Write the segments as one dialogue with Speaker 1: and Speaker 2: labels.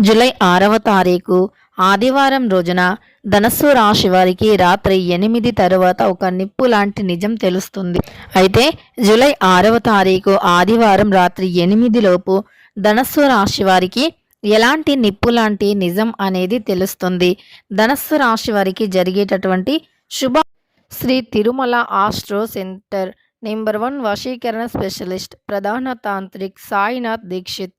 Speaker 1: July ఆరవ తారీఖు ఆదివారం రోజున ధనస్సు రాశి వారికి రాత్రి ఎనిమిది తరువాత ఒక నిప్పు లాంటి నిజం తెలుస్తుంది. అయితే జూలై ఆరవ తారీఖు ఆదివారం రాత్రి ఎనిమిది లోపు ధనస్సు రాశి వారికి ఎలాంటి నిప్పు లాంటి నిజం అనేది తెలుస్తుంది. ధనస్సు రాశి వారికి జరిగేటటువంటి Shubha Sri Tirumala astro centre number one వశీకరణ స్పెషలిస్ట్ ప్రధాన తాంత్రిక్ సాయినాథ్ దీక్షిత్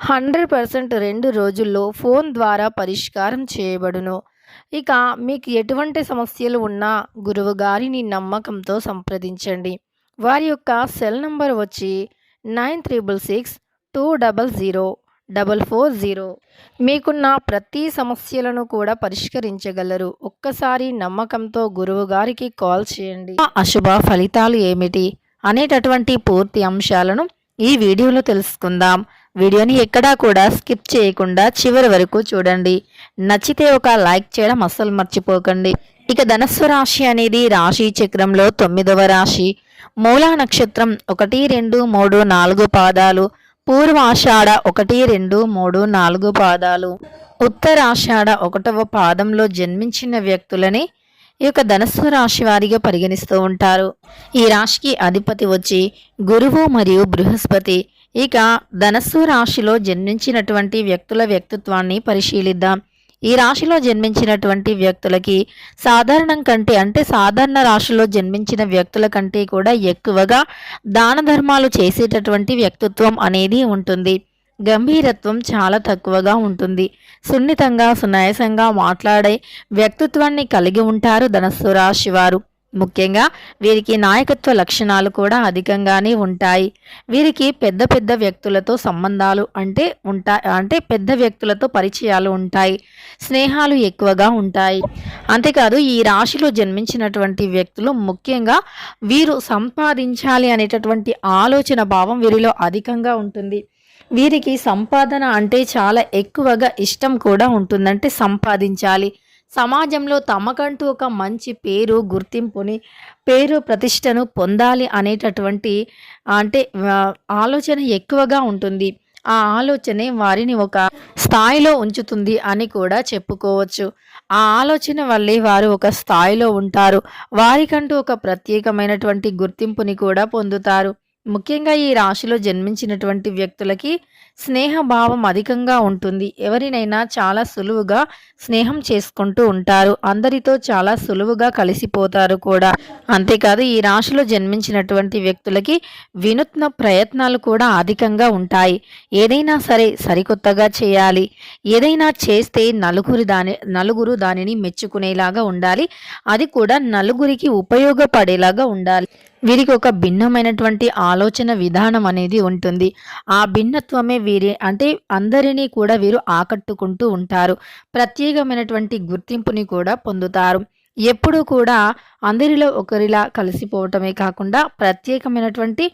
Speaker 1: హండ్రెడ్ పర్సెంట్ రెండు రోజుల్లో ఫోన్ ద్వారా పరిష్కారం చేయబడును. ఇక మీకు ఎటువంటి సమస్యలు ఉన్నా గురువు గారిని నమ్మకంతో సంప్రదించండి. వారి యొక్క సెల్ నంబర్ వచ్చి nine triple six two double zero double four zero. మీకున్న ప్రతి సమస్యలను కూడా పరిష్కరించగలరు. ఒక్కసారి నమ్మకంతో గురువు గారికి కాల్ చేయండి. అశుభ ఫలితాలు ఏమిటి అనేటటువంటి పూర్తి అంశాలను ఈ వీడియోలో తెలుసుకుందాం. వీడియోని ఎక్కడా కూడా స్కిప్ చేయకుండా చివరి వరకు చూడండి. నచ్చితే ఒక లైక్ చేయడం అస్సలు మర్చిపోకండి. ఇక ధనస్సు రాశి అనేది రాశి చక్రంలో తొమ్మిదవ రాశి. మూలా నక్షత్రం ఒకటి రెండు మూడు నాలుగు పాదాలు. పూర్వాషాఢ ఒకటి రెండు మూడు నాలుగు పాదాలు. ఉత్తరాషాఢ ఒకటవ పాదంలో జన్మించిన వ్యక్తులని ఈ యొక్క ధనస్సు రాశి వారిగా పరిగణిస్తూ ఉంటారు. ఈ రాశికి అధిపతి వచ్చి గురువు మరియు బృహస్పతి. ఇక ధనస్సు రాశిలో జన్మించినటువంటి వ్యక్తుల వ్యక్తిత్వాన్ని పరిశీలిద్దాం. ఈ రాశిలో జన్మించినటువంటి వ్యక్తులకి సాధారణం కంటే అంటే సాధారణ రాశిలో జన్మించిన వ్యక్తుల కంటే కూడా ఎక్కువగా దాన ధర్మాలు చేసేటటువంటి వ్యక్తిత్వం అనేది ఉంటుంది. గంభీరత్వం చాలా తక్కువగా ఉంటుంది. సున్నితంగా సునాయసంగా మాట్లాడే వ్యక్తిత్వాన్ని కలిగి ఉంటారు ధనస్సు రాశి వారు. ముఖ్యంగా వీరికి నాయకత్వ లక్షణాలు కూడా అధికంగానే ఉంటాయి. వీరికి పెద్ద పెద్ద వ్యక్తులతో సంబంధాలు అంటే ఉంటాయి అంటే పెద్ద వ్యక్తులతో పరిచయాలు ఉంటాయి. స్నేహాలు ఎక్కువగా ఉంటాయి. అంతేకాదు ఈ రాశిలో జన్మించినటువంటి వ్యక్తులు ముఖ్యంగా వీరు సంపాదించాలి అనేటటువంటి ఆలోచన భావం వీరిలో అధికంగా ఉంటుంది. వీరికి సంపాదన అంటే చాలా ఎక్కువగా ఇష్టం కూడా ఉంటుందంటే సంపాదించాలి. సమాజంలో తమకంటూ ఒక మంచి పేరు గుర్తింపుని పేరు ప్రతిష్టను పొందాలి అనేటటువంటి అంటే ఆలోచన ఎక్కువగా ఉంటుంది. ఆ ఆలోచనే వారిని ఒక స్థాయిలో ఉంచుతుంది అని కూడా చెప్పుకోవచ్చు. ఆ ఆలోచన వల్లే వారు ఒక స్థాయిలో ఉంటారు. వారికంటూ ఒక ప్రత్యేకమైనటువంటి గుర్తింపుని కూడా పొందుతారు. ముఖ్యంగా ఈ రాశిలో జన్మించినటువంటి వ్యక్తులకి స్నేహభావం అధికంగా ఉంటుంది. ఎవరినైనా చాలా సులువుగా స్నేహం చేసుకుంటూ ఉంటారు. అందరితో చాలా సులువుగా కలిసిపోతారు కూడా. అంతేకాదు ఈ రాశిలో జన్మించినటువంటి వ్యక్తులకి వినూత్న ప్రయత్నాలు కూడా అధికంగా ఉంటాయి. ఏదైనా సరే సరికొత్తగా చేయాలి. ఏదైనా చేస్తే నలుగురు దాని నలుగురు దానిని మెచ్చుకునేలాగా ఉండాలి. అది కూడా నలుగురికి ఉపయోగపడేలాగా ఉండాలి. వీరికి ఒక భిన్నమైనటువంటి ఆలోచన విధానం అనేది ఉంటుంది. ఆ భిన్నత్వమే వీరి అంటే అందరినీ కూడా వీరు ఆకట్టుకుంటూ ఉంటారు. ప్రత్యేకమైనటువంటి గుర్తింపుని కూడా పొందుతారు. ఎప్పుడూ కూడా అందరిలో ఒకరిలా కలిసిపోవటమే కాకుండా ప్రత్యేకమైనటువంటి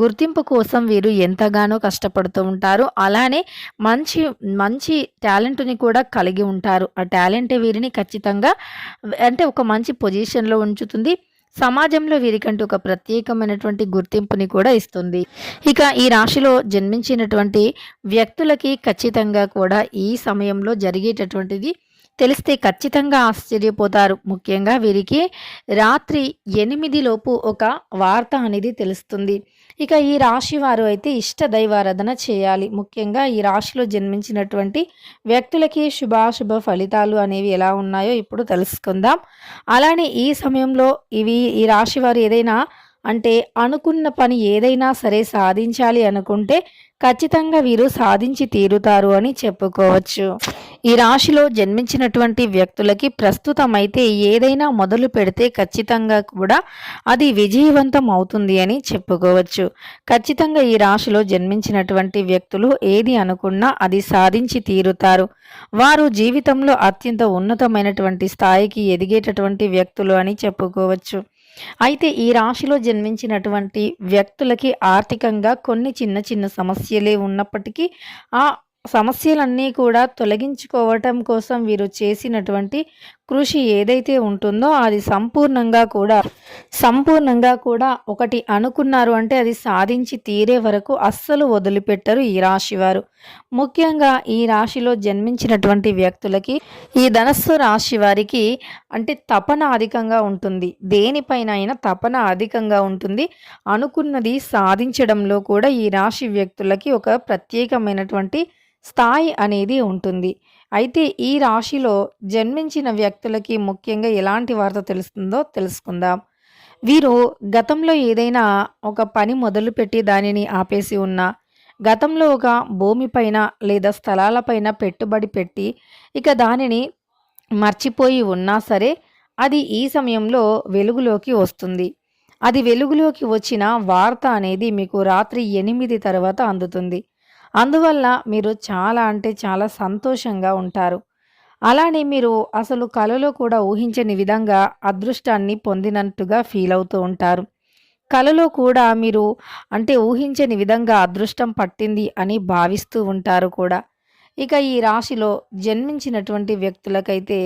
Speaker 1: గుర్తింపు కోసం వీరు ఎంతగానో కష్టపడుతూ ఉంటారు. అలానే మంచి మంచి టాలెంట్ని కూడా కలిగి ఉంటారు. ఆ టాలెంటే వీరిని ఖచ్చితంగా అంటే ఒక మంచి పొజిషన్లో ఉంచుతుంది. సమాజంలో వీరికంటూ ఒక ప్రత్యేకమైనటువంటి గుర్తింపుని కూడా ఇస్తుంది. ఇక ఈ రాశిలో జన్మించినటువంటి వ్యక్తులకి ఖచ్చితంగా కూడా ఈ సమయంలో జరిగేటటువంటిది తెలిస్తే ఖచ్చితంగా ఆశ్చర్యపోతారు. ముఖ్యంగా వీరికి రాత్రి ఎనిమిది లోపు ఒక వార్త అనేది తెలుస్తుంది. ఇక ఈ రాశి వారు అయితే ఇష్ట దైవారాధన చేయాలి. ముఖ్యంగా ఈ రాశిలో జన్మించినటువంటి వ్యక్తులకి శుభాశుభ ఫలితాలు అనేవి ఎలా ఉన్నాయో ఇప్పుడు తెలుసుకుందాం. అలానే ఈ సమయంలో ఇవి ఈ రాశి వారు ఏదైనా అంటే అనుకున్న పని ఏదైనా సరే సాధించాలి అనుకుంటే ఖచ్చితంగా వీరు సాధించి తీరుతారు అని చెప్పుకోవచ్చు. ఈ రాశిలో జన్మించినటువంటి వ్యక్తులకి ప్రస్తుతం అయితే ఏదైనా మొదలు పెడితే ఖచ్చితంగా కూడా అది విజయవంతం అవుతుంది అని చెప్పుకోవచ్చు. ఖచ్చితంగా ఈ రాశిలో జన్మించినటువంటి వ్యక్తులు ఏది అనుకున్నా అది సాధించి తీరుతారు. వారు జీవితంలో అత్యంత ఉన్నతమైనటువంటి స్థాయికి ఎదిగేటటువంటి వ్యక్తులు అని చెప్పుకోవచ్చు. అయితే ఈ రాశిలో జన్మించినటువంటి వ్యక్తులకి ఆర్థికంగా కొన్ని చిన్న చిన్న సమస్యలే ఉన్నప్పటికీ ఆ సమస్యలన్నీ కూడా తొలగించుకోవటం కోసం వీరు చేసినటువంటి కృషి ఏదైతే ఉంటుందో అది సంపూర్ణంగా కూడా సంపూర్ణంగా కూడా ఒకటి అనుకున్నారు అంటే అది సాధించి తీరే వరకు అస్సలు వదిలిపెట్టరు ఈ రాశి వారు. ముఖ్యంగా ఈ రాశిలో జన్మించినటువంటి వ్యక్తులకి ఈ ధనస్సు రాశి వారికి అంటే తపన అధికంగా ఉంటుంది. దేనిపైన అయినా తపన అధికంగా ఉంటుంది. అనుకున్నది సాధించడంలో కూడా ఈ రాశి వ్యక్తులకి ఒక ప్రత్యేకమైనటువంటి స్థాయి అనేది ఉంటుంది. అయితే ఈ రాశిలో జన్మించిన వ్యక్తులకి ముఖ్యంగా ఎలాంటి వార్త తెలుస్తుందో తెలుసుకుందాం. వీరు గతంలో ఏదైనా ఒక పని మొదలుపెట్టి దానిని ఆపేసి ఉన్న గతంలో ఒక భూమిపైన లేదా స్థలాలపైన పెట్టుబడి పెట్టి ఇక దానిని మర్చిపోయి ఉన్నా సరే అది ఈ సమయంలో వెలుగులోకి వస్తుంది. అది వెలుగులోకి వచ్చిన వార్త అనేది మీకు రాత్రి ఎనిమిది తర్వాత అందుతుంది. అందువల్ల మీరు చాలా అంటే చాలా సంతోషంగా ఉంటారు. అలానే మీరు అసలు కలలో కూడా ఊహించని విధంగా అదృష్టాన్ని పొందినట్టుగా ఫీల్ అవుతూ ఉంటారు. కలలో కూడా మీరు అంటే ఊహించని విధంగా అదృష్టం పట్టింది అని భావిస్తూ ఉంటారు కూడా. ఇక ఈ రాశిలో జన్మించినటువంటి వ్యక్తులకైతే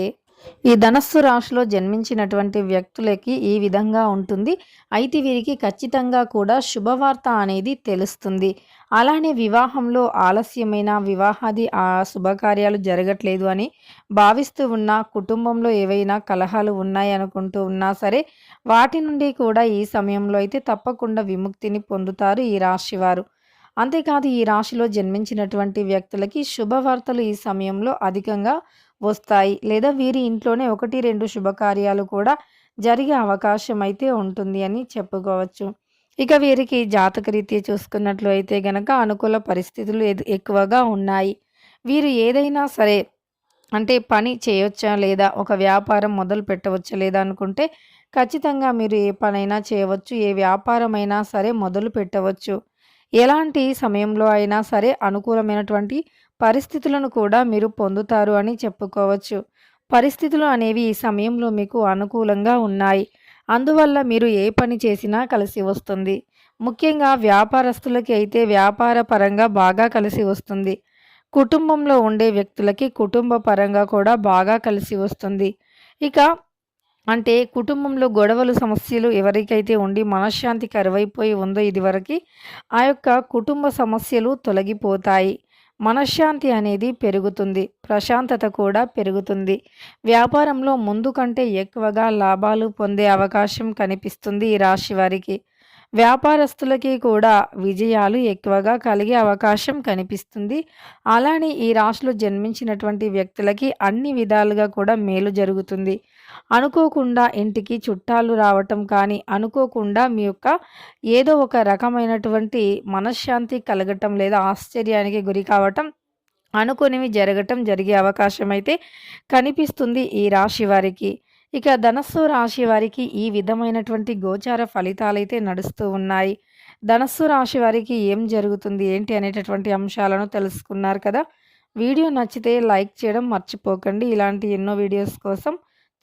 Speaker 1: ఈ ధనస్సు రాశిలో జన్మించినటువంటి వ్యక్తులకి ఈ విధంగా ఉంటుంది. అయితే వీరికి ఖచ్చితంగా కూడా శుభవార్త అనేది తెలుస్తుంది. అలానే వివాహంలో ఆలస్యమైన వివాహాది ఆ శుభకార్యాలు జరగట్లేదు అని భావిస్తూ ఉన్న కుటుంబంలో ఏవైనా కలహాలు ఉన్నాయి అనుకుంటూ ఉన్నా సరే వాటి నుండి కూడా ఈ సమయంలో అయితే తప్పకుండా విముక్తిని పొందుతారు ఈ రాశివారు అంతేకాదు ఈ రాశిలో జన్మించినటువంటి వ్యక్తులకి శుభవార్తలు ఈ సమయంలో అధికంగా వస్తాయి లేదా వీరి ఇంట్లోనే ఒకటి రెండు శుభకార్యాలు కూడా జరిగే అవకాశం అయితే ఉంటుంది అని చెప్పుకోవచ్చు. ఇక వీరికి జాతకరీత్యా చూసుకున్నట్లు అయితే గనక అనుకూల పరిస్థితులు ఎక్కువగా ఉన్నాయి. వీరు ఏదైనా సరే అంటే పని చేయవచ్చా లేదా ఒక వ్యాపారం మొదలు పెట్టవచ్చా లేదా అనుకుంటే ఖచ్చితంగా మీరు ఏ పనైనా చేయవచ్చు ఏ వ్యాపారమైనా సరే మొదలు పెట్టవచ్చు. ఎలాంటి సమయంలో అయినా సరే అనుకూలమైనటువంటి పరిస్థితులను కూడా మీరు పొందుతారు అని చెప్పుకోవచ్చు. పరిస్థితులు అనేవి ఈ సమయంలో మీకు అనుకూలంగా ఉన్నాయి. అందువల్ల మీరు ఏ పని చేసినా కలిసి వస్తుంది. ముఖ్యంగా వ్యాపారస్తులకి అయితే వ్యాపార పరంగా బాగా కలిసి వస్తుంది. కుటుంబంలో ఉండే వ్యక్తులకి కుటుంబ పరంగా కూడా బాగా కలిసి వస్తుంది. ఇక అంటే కుటుంబంలో గొడవలు సమస్యలు ఎవరికైతే ఉండి మనశ్శాంతి కరువైపోయి ఉందో ఇదివరకు ఆ యొక్క కుటుంబ సమస్యలు తొలగిపోతాయి. మనశ్శాంతి అనేది పెరుగుతుంది ప్రశాంతత కూడా పెరుగుతుంది. వ్యాపారంలో ముందు కంటే ఎక్కువగా లాభాలు పొందే అవకాశం కనిపిస్తుంది ఈ రాశి వారికి. వ్యాపారస్తులకి కూడా విజయాలు ఎక్కువగా కలిగే అవకాశం కనిపిస్తుంది. అలానే ఈ రాశిలో జన్మించినటువంటి వ్యక్తులకి అన్ని విధాలుగా కూడా మేలు జరుగుతుంది. అనుకోకుండా ఇంటికి చుట్టాలు రావటం కానీ అనుకోకుండా మీ యొక్క ఏదో ఒక రకమైనటువంటి మనశ్శాంతి కలగటం లేదా ఆశ్చర్యానికి గురి కావటం అనుకునివి జరగటం జరిగే అవకాశం అయితే కనిపిస్తుంది ఈ రాశి వారికి. ఇక ధనస్సు రాశి వారికి ఈ విధమైనటువంటి గోచార ఫలితాలైతే నడుస్తూ ఉన్నాయి. ధనస్సు రాశి వారికి ఏం జరుగుతుంది ఏంటి అనేటటువంటి అంశాలను తెలుసుకున్నారు కదా. వీడియో నచ్చితే లైక్ చేయడం మర్చిపోకండి. ఇలాంటి ఎన్నో వీడియోస్ కోసం